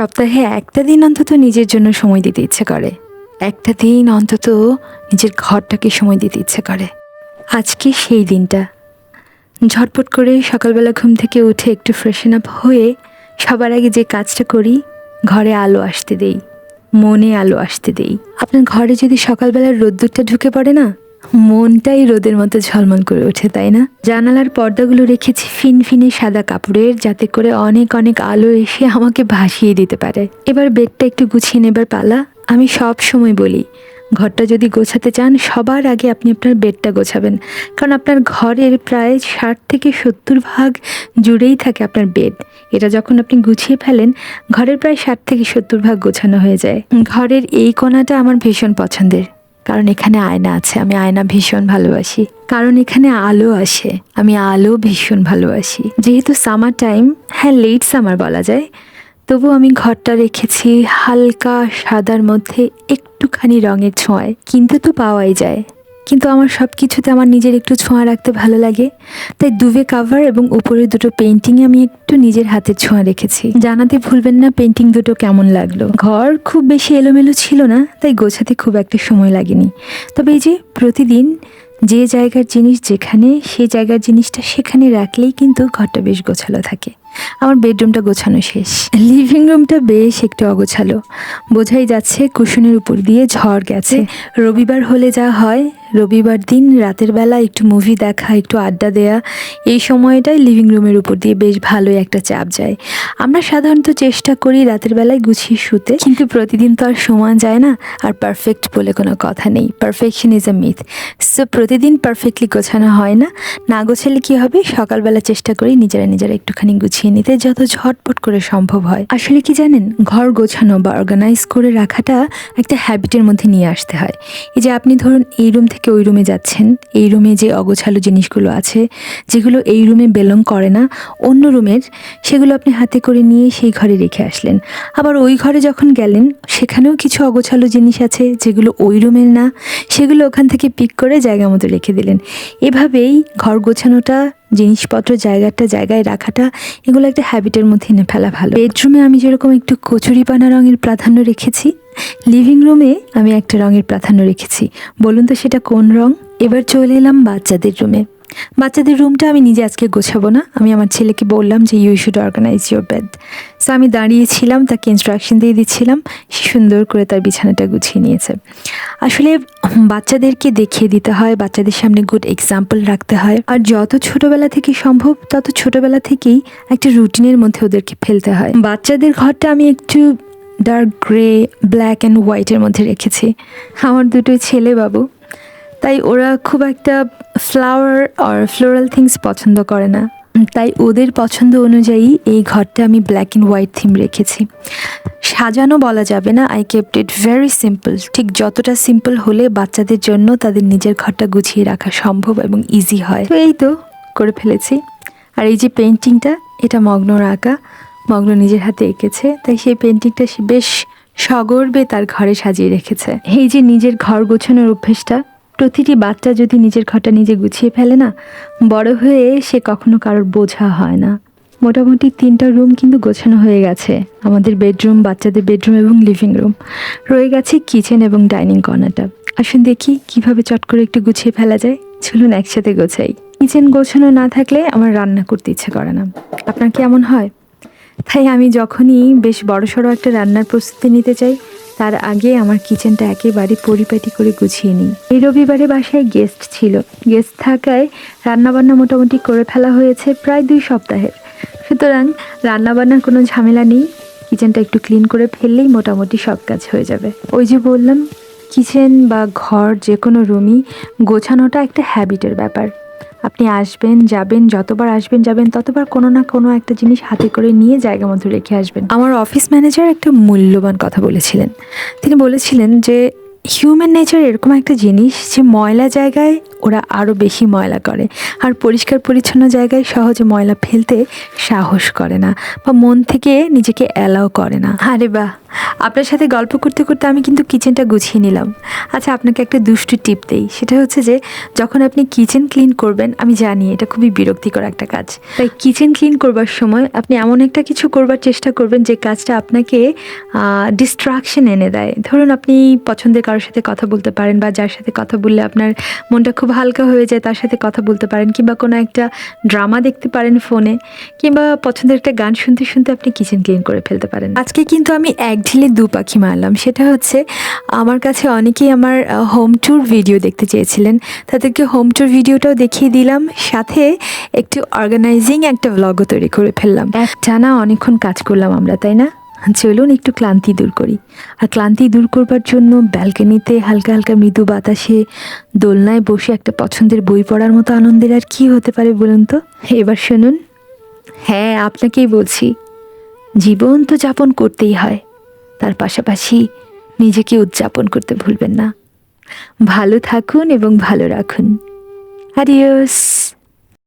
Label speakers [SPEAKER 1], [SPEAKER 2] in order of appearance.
[SPEAKER 1] সপ্তাহে একটা দিন অন্তত নিজের জন্য সময় দিতে ইচ্ছে করে। একটা দিন অন্তত নিজের ঘরটাকে সময় দিতে ইচ্ছে করে। আজকে সেই দিনটা। ঝটপট করে সকালবেলা ঘুম থেকে উঠে একটু ফ্রেশন আপ হয়ে সবার আগে যে কাজটা করি, ঘরে আলো আসতে দেই, মনে আলো আসতে দেই। আপনার ঘরে যদি সকালবেলার রোদ্দুরটা ঢুকে পড়ে না মনটাই রোদের মতো ঝলমল করে ওঠে, তাই না? জানালার পর্দাগুলো রেখেছি ফিনফিনে সাদা কাপড়ের, যাতে করে অনেক অনেক আলো এসে আমাকে ভাসিয়ে দিতে পারে। এবার বেডটা একটু গুছিয়ে নেবার পালা। আমি সব সময় বলি, ঘরটা যদি গোছাতে চান, সবার আগে আপনি আপনার বেডটা গোছাবেন। কারণ আপনার ঘরের প্রায় ষাট থেকে সত্তর ভাগ জুড়েই থাকে আপনার বেড। এটা যখন আপনি গুছিয়ে ফেলেন, ঘরের প্রায় ষাট থেকে সত্তর ভাগ গোছানো হয়ে যায়। ঘরের এই কোণাটা আমার ভীষণ পছন্দের। কারণ এখানে আয়না আছে, আমি আয়না ভীষণ ভালোবাসি। কারণ এখানে আলো আসে, আমি আলো ভীষণ ভালোবাসি। যেহেতু সামার টাইম হ্যাঁ লেট সামার বলা যায়, তবু আমি ঘরটা রেখেছি হালকা সাদার মধ্যে একটুখানি রঙের ছোঁয়ায়, কিন্তু তো পাওয়াই যায়। কিন্তু আমার সব কিছুতে আমার নিজের একটু ছোঁয়া রাখতে ভালো লাগে। তাই দুবে কাভার এবং উপরের দুটো পেন্টিংয়ে আমি একটু নিজের হাতের ছোঁয়া রেখেছি। জানাতে ভুলবেন না পেন্টিং দুটো কেমন লাগল? ঘর খুব বেশি এলোমেলো ছিল না তাই গোছাতে খুব একটা সময় লাগেনি। তবে এই যে প্রতিদিন যে জায়গার জিনিস যেখানে সেই জায়গার জিনিসটা সেখানে রাখলেই কিন্তু ঘরটা বেশ গোছালো থাকে। আমার বেডরুমটা গোছানো শেষ। লিভিং রুমটা বেশ একটু অগোছালো। বোঝাই যাচ্ছে কুশনের উপর দিয়ে ঝড় গেছে। রবিবার হলে যা হয় রবিবার দিন রাতের বেলা একটু মুভি দেখা, একটু আড্ডা দেয়া, এই সময়টাই লিভিং রুমের উপর দিয়ে বেশ ভালোই একটা চাপ যায়। আমরা সাধারণত চেষ্টা করি রাতের বেলায় গুছিয়ে শুতে, কিন্তু প্রতিদিন তো আর সমান যায় না, আর পারফেক্ট বলে কোনো কথা নেই। Perfection is a myth so প্রতিদিন পারফেক্টলি গোছানো হয় না। না গোছালে কী হবে? সকালবেলা চেষ্টা করি নিজেরা নিজেরা একটুখানি গুছিয়ে নিতে, যত ঝটপট করে সম্ভব হয়। আসলে কি জানেন? ঘর গোছানো বা অর্গানাইজ করে রাখাটা একটা হ্যাবিটের মধ্যে নিয়ে আসতে হয়। এই যে আপনি ধরুন এই রুম থেকে ওই রুমে যাচ্ছেন। এই রুমে যে অগোছালো জিনিসগুলো আছে, যেগুলো এই রুমে বেলং করে না, অন্য রুমের, সেগুলো আপনি হাতে করে নিয়ে সেই ঘরে রেখে আসলেন। আবার ওই ঘরে যখন গেলেন, সেখানেও কিছু অগোছালো জিনিস আছে যেগুলো ওই রুমের না, সেগুলো ওখান থেকে পিক করে জায়গা মতো রেখে দিলেন। এভাবেই ঘর গোছানোটা, জিনিসপত্র জায়গাটা, জায়গায় রাখাটা, এগুলো একটা হ্যাবিটের মধ্যে এনে ফেলা ভালো। বেডরুমে আমি যেরকম একটু কচুরিপানা রঙের প্রাধান্য রেখেছি লিভিং রুমে আমি একটা রঙের প্রাধান্য রেখেছি। বলুন তো সেটা কোন রং? এবার চলে এলাম বাচ্চাদের রুমে বাচ্চাদের রুমটা আমি নিজে আজকে গোছাবো না। আমি আমার ছেলেকে বললাম যে you should organise your bed so আমি দাঁড়িয়েছিলাম, তাকে ইনস্ট্রাকশন দিয়ে দিচ্ছিলাম। সে সুন্দর করে তার বিছানাটা গুছিয়ে নিয়েছে। আসলে, বাচ্চাদেরকে দেখিয়ে দিতে হয়, বাচ্চাদের সামনে গুড এক্সাম্পল রাখতে হয়। আর যত ছোটোবেলা থেকে সম্ভব, তত ছোটোবেলা থেকেই একটা রুটিনের মধ্যে ওদেরকে ফেলতে হয়। বাচ্চাদের ঘরটা আমি একটু ডার্ক গ্রে ব্ল্যাক অ্যান্ড হোয়াইটের মধ্যে রেখেছি। আমার দুটোই ছেলে বাবু। তাই ওরা খুব একটা ফ্লাওয়ার আর ফ্লোরাল থিংস পছন্দ করে না। তাই ওদের পছন্দ অনুযায়ী এই ঘরটা আমি ব্ল্যাক অ্যান্ড হোয়াইট থিম রেখেছি। সাজানো বলা যাবে না I kept it very simple ঠিক যতটা সিম্পল হলে বাচ্চাদের জন্য তাদের নিজের ঘরটা গুছিয়ে রাখা সম্ভব এবং ইজি হয়। তো এই তো, করে ফেলেছি। আর এই যে পেন্টিংটা এটা মগ্নর আঁকা মগ্ন নিজের হাতে এঁকেছে, তাই সেই পেন্টিংটা সে বেশ সগর্বে তার ঘরে সাজিয়ে রেখেছে। এই যে নিজের ঘর গোছানোর অভ্যেসটা, প্রতিটি বাচ্চা যদি নিজের ঘরটা নিজে গুছিয়ে ফেলে না, বড় হয়ে সে কখনো কারোর বোঝা হয় না। মোটামুটি তিনটা রুম কিন্তু গোছানো হয়ে গেছে, আমাদের বেডরুম বাচ্চাদের বেডরুম এবং লিভিং রুম রয়ে গেছে কিচেন এবং ডাইনিং কর্নারটা আসুন দেখি কীভাবে চট করে একটু গুছিয়ে ফেলা যায়। চলুন একসাথে গোছাই। কিচেন গোছানো না থাকলে আমার রান্না করতে ইচ্ছে করে না। আপনার কি এমন হয়? তাই আমি যখনই বেশ বড়সড় একটা রান্নার প্রস্তুতি নিতে চাই, তার আগে আমার কিচেনটা একেবারে পরিপাটি করে গুছিয়ে নিই। এই রবিবারে বাসায় গেস্ট ছিল। গেস্ট থাকায় রান্নাবান্না মোটামুটি করে ফেলা হয়েছে প্রায় দুই সপ্তাহের। সুতরাং রান্নাবান্নার কোনো ঝামেলা নেই। কিচেনটা একটু ক্লিন করে ফেললেই মোটামুটি সব কাজ হয়ে যাবে। ওই যে বললাম, কিচেন বা ঘর যে কোনো রুমই গোছানোটা একটা হ্যাবিটের ব্যাপার। আপনি আসবেন, যাবেন, যতবার আসবেন, যাবেন, ততবার কোনো না কোনো একটা জিনিস হাতে করে নিয়ে জায়গা মতো রেখে আসবেন। আমার অফিস ম্যানেজার একটা মূল্যবান কথা বলেছিলেন। তিনি বলেছিলেন যে হিউম্যান নেচার এরকম একটা জিনিস যে ময়লা জায়গায় ওরা আরও বেশি ময়লা করে। আর পরিষ্কার পরিচ্ছন্ন জায়গায় সহজে ময়লা ফেলতে সাহস করে না বা মন থেকে নিজেকে অ্যালাও করে না। আরে বাহ! আপনার সাথে গল্প করতে করতে আমি কিন্তু কিচেনটা গুছিয়ে নিলাম। আচ্ছা আপনাকে একটা দুষ্টু টিপ দেই। সেটা হচ্ছে যে, যখন আপনি কিচেন ক্লিন করবেন, আমি জানি এটা খুবই বিরক্তিকর একটা কাজ। তাই কিচেন ক্লিন করবার সময় আপনি এমন একটা কিছু করবার চেষ্টা করবেন যে কাজটা আপনাকে ডিস্ট্রাকশন এনে দেয়। ধরুন আপনি পছন্দের কারোর সাথে কথা বলতে পারেন বা যার সাথে কথা বললে আপনার মনটা খুব হালকা হয়ে যায়, তার সাথে কথা বলতে পারেন কিংবা কোনো একটা ড্রামা দেখতে পারেন ফোনে কিংবা পছন্দের একটা গান শুনতে শুনতে আপনি কিচেন ক্লিন করে ফেলতে পারেন। আজকে কিন্তু আমি এক ঢিলে দু পাখি মারলাম, সেটা হচ্ছে আমার কাছে অনেকেই আমার হোম ট্যুর ভিডিও দেখতে চেয়েছিলেন, তাদেরকে হোম ট্যুর ভিডিওটাও দেখিয়ে দিলাম, সাথে একটু অর্গানাইজিং একটা ব্লগও তৈরি করে ফেললাম। টানা অনেকক্ষণ কাজ করলাম আমরা, তাই না? চলুন একটু ক্লান্তি দূর করি। আর ক্লান্তি দূর করবার জন্য ব্যালকনিতে হালকা হালকা মৃদু বাতাসে দোলনায় বসে একটা পছন্দের বই পড়ার মতো আনন্দের আর কি হতে পারে বলুন তো? এবার শুনুন। হ্যাঁ আপনাকেই বলছি। জীবন তো যাপন করতেই হয়। তার পাশাপাশি নিজেকে উদযাপন করতে ভুলবেন না। ভালো থাকুন এবং ভালো রাখুন। আডিওস